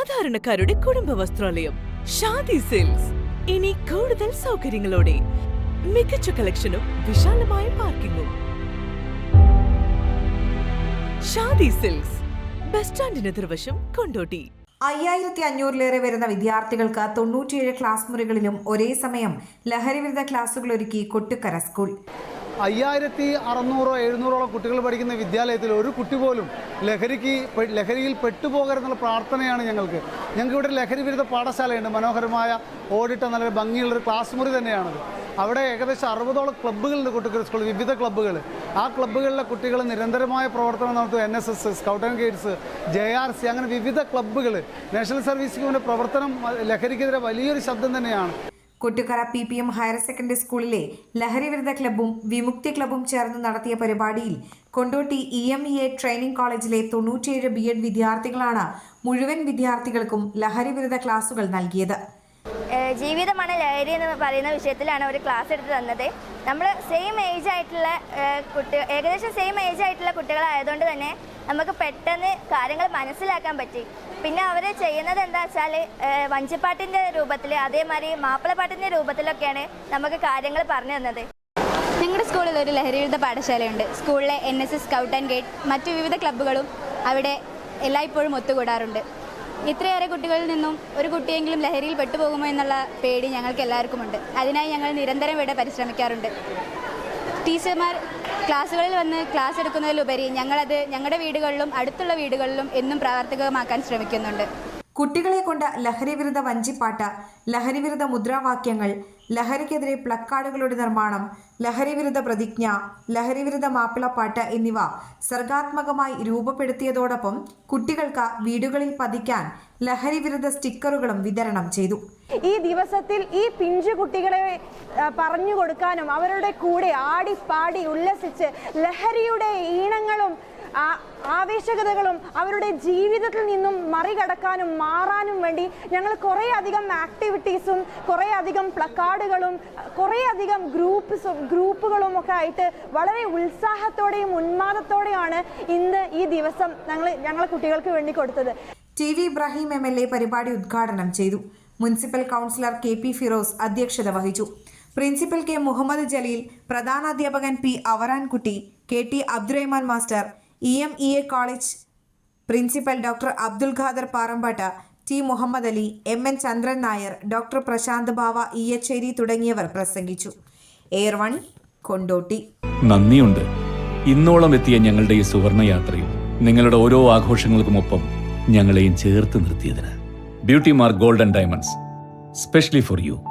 സാധാരണക്കാരുടെ കുടുംബ വസ്ത്രാലയം ഷാദി സിൽക്സ്. ഇനി കൂടുതൽ സൗകര്യങ്ങളോടെ മികച്ച കളക്ഷനും വിശാലമായ പാർക്കിംഗും ഷാദി സിൽക്സ് ബസ് സ്റ്റാൻഡിന് എതിർവശം കൊണ്ടോട്ടി. അയ്യായിരത്തി അഞ്ഞൂറിലേറെ വരുന്ന വിദ്യാർത്ഥികൾക്ക് തൊണ്ണൂറ്റിയേഴ് ക്ലാസ് മുറികളിലും ഒരേ സമയം ലഹരിവിരുദ്ധ ക്ലാസുകൾ ഒരുക്കി കൊട്ടുക്കര സ്കൂൾ. അയ്യായിരത്തി അറുന്നൂറോ എഴുന്നൂറോളം കുട്ടികൾ പഠിക്കുന്ന വിദ്യാലയത്തിൽ ഒരു കുട്ടി പോലും ലഹരിക്ക് ലഹരിയിൽ പെട്ടുപോകരുന്നുള്ള പ്രാർത്ഥനയാണ് ഞങ്ങൾക്ക്. ഞങ്ങൾക്ക് ഇവിടെ ലഹരി വിരുദ്ധ പാഠശാലയുണ്ട്. മനോഹരമായ ഓടിട്ട നല്ല ഭംഗിയുള്ളൊരു ക്ലാസ് മുറി തന്നെയാണത്. അവിടെ ഏകദേശം അറുപതോളം ക്ലബ്ബുകളുണ്ട് കുട്ടികൾ സ്കൂളിൽ വിവിധ ക്ലബ്ബുകൾ. ആ ക്ലബ്ബുകളിലെ കുട്ടികൾ നിരന്തരമായ പ്രവർത്തനം നടത്തും. N S S scout and guides J R C അങ്ങനെ വിവിധ ക്ലബ്ബുകൾ. നാഷണൽ സർവീസ് സ്കീമിന്റെ പ്രവർത്തനം ലഹരിക്കെതിരെ വലിയൊരു ശബ്ദം തന്നെയാണ്. Kottukkara P P M higher secondary സ്കൂളിലെ ലഹരി വിരുദ്ധ ക്ലബ്ബും വിമുക്തി ക്ലബ്ബും ചേർന്ന് നടത്തിയ പരിപാടിയിൽ Kondotty E M E A training കോളേജിലെ തൊണ്ണൂറ്റിയേഴ് ബി എഡ് വിദ്യാർത്ഥികളാണ് മുഴുവൻ വിദ്യാർത്ഥികൾക്കും ലഹരിവിരുദ്ധ ക്ലാസുകൾ നൽകിയത്. ജീവിതമാണ് ലഹരി എന്ന് പറയുന്ന വിഷയത്തിലാണ് ഒരു ക്ലാസ് എടുത്ത് തന്നത്. നമ്മൾ സെയിം ഏജ് ആയിട്ടുള്ള കുട്ടി ഏകദേശം സെയിം ഏജ് ആയിട്ടുള്ള കുട്ടികളായതുകൊണ്ട് തന്നെ നമുക്ക് പെട്ടെന്ന് കാര്യങ്ങൾ മനസ്സിലാക്കാൻ പറ്റി. പിന്നെ അവർ ചെയ്യുന്നത് എന്താ വെച്ചാൽ വഞ്ചിപ്പാട്ടിന്റെ രൂപത്തിൽ അതേമാതിരി മാപ്പിളപ്പാട്ടിന്റെ രൂപത്തിലൊക്കെയാണ് നമുക്ക് കാര്യങ്ങൾ പറഞ്ഞു തന്നത്. ഞങ്ങളുടെ സ്കൂളിൽ ഒരു ലഹരിവിരുദ്ധ പാഠശാലയുണ്ട്. സ്കൂളിലെ N S S scout and guides മറ്റു വിവിധ ക്ലബ്ബുകളും അവിടെ എല്ലായ്പ്പോഴും ഒത്തുകൂടാറുണ്ട്. ഇത്രയേറെ കുട്ടികളിൽ നിന്നും ഒരു കുട്ടിയെങ്കിലും ലഹരിയിൽ പെട്ടുപോകുമോ എന്നുള്ള പേടി ഞങ്ങൾക്ക് എല്ലാവർക്കുമുണ്ട്. അതിനായി ഞങ്ങൾ നിരന്തരം ഇവിടെ പരിശ്രമിക്കാറുണ്ട്. ടീച്ചർമാർ ക്ലാസ്സുകളിൽ വന്ന് ക്ലാസ് എടുക്കുന്നതിലുപരി ഞങ്ങളത് ഞങ്ങളുടെ വീടുകളിലും അടുത്തുള്ള വീടുകളിലും എന്നും പ്രാവർത്തികമാക്കാൻ ശ്രമിക്കുന്നുണ്ട്. കുട്ടികളെ കൊണ്ട് ലഹരിവിരുദ്ധ വഞ്ചിപ്പാട്ട് ലഹരിവിരുദ്ധ മുദ്രാവാക്യങ്ങൾ ലഹരിക്കെതിരെ പ്ലക്കാർഡുകളുടെ നിർമ്മാണം ലഹരിവിരുദ്ധ പ്രതിജ്ഞ ലഹരിവിരുദ്ധ മാപ്പിളപ്പാട്ട് എന്നിവ സർഗാത്മകമായി രൂപപ്പെടുത്തിയതോടൊപ്പം കുട്ടികൾക്ക് വീടുകളിൽ പതിക്കാൻ ലഹരിവിരുദ്ധ സ്റ്റിക്കറുകളും വിതരണം ചെയ്തു. ഈ ദിവസത്തിൽ ഈ പിഞ്ചു കുട്ടികളെ പറഞ്ഞു കൊടുക്കാനും അവരുടെ കൂടെ ആടിപ്പാടി ഉല്ലസിച്ച് ലഹരിയുടെ ഈണങ്ങളും ആവേശകതകളും അവരുടെ ജീവിതത്തിൽ നിന്നും മറികടക്കാനും മാറാനും വേണ്ടി ഞങ്ങൾ കുറേ അധികം ആക്ടിവിറ്റീസും കുറേ അധികം പ്ലക്കാർഡുകളും കുറേ അധികം ഗ്രൂപ്പ്സും ഗ്രൂപ്പുകളും ഒക്കെ ആയിട്ട് വളരെ ഉത്സാഹത്തോടെയും ഉന്മാദത്തോടെയാണ് ഇന്ന് ഈ ദിവസം ഞങ്ങൾ ഞങ്ങളെ കുട്ടികൾക്ക് വേണ്ടി കൊടുത്തത്. T V Ibrahim M L A പരിപാടി ഉദ്ഘാടനം ചെയ്തു. Municipal councillor K P Firoz അധ്യക്ഷത വഹിച്ചു. Principal K Muhammad Jaleel പ്രധാനാധ്യാപകൻ P Avarankutty K T Abdurahman master E M E A college principal doctor Abdul Khader Parambatta T Muhammad Ali M N Chandran Nair doctor Prashanth Bava Iyacheri തുടങ്ങിയവർ പ്രസംഗിച്ചു. Air one Kondotty. നന്ദിയുണ്ട്. ഇന്നോളം എത്തിയ ഞങ്ങളുടെ ഈ സുവർണ യാത്രയിൽ നിങ്ങളുടെ ഓരോ ആഘോഷങ്ങൾക്കുമൊപ്പം ഞങ്ങളെയും ചേർത്ത് നിർത്തിയതിന്. Beauty Mark Golden Diamonds specially for you.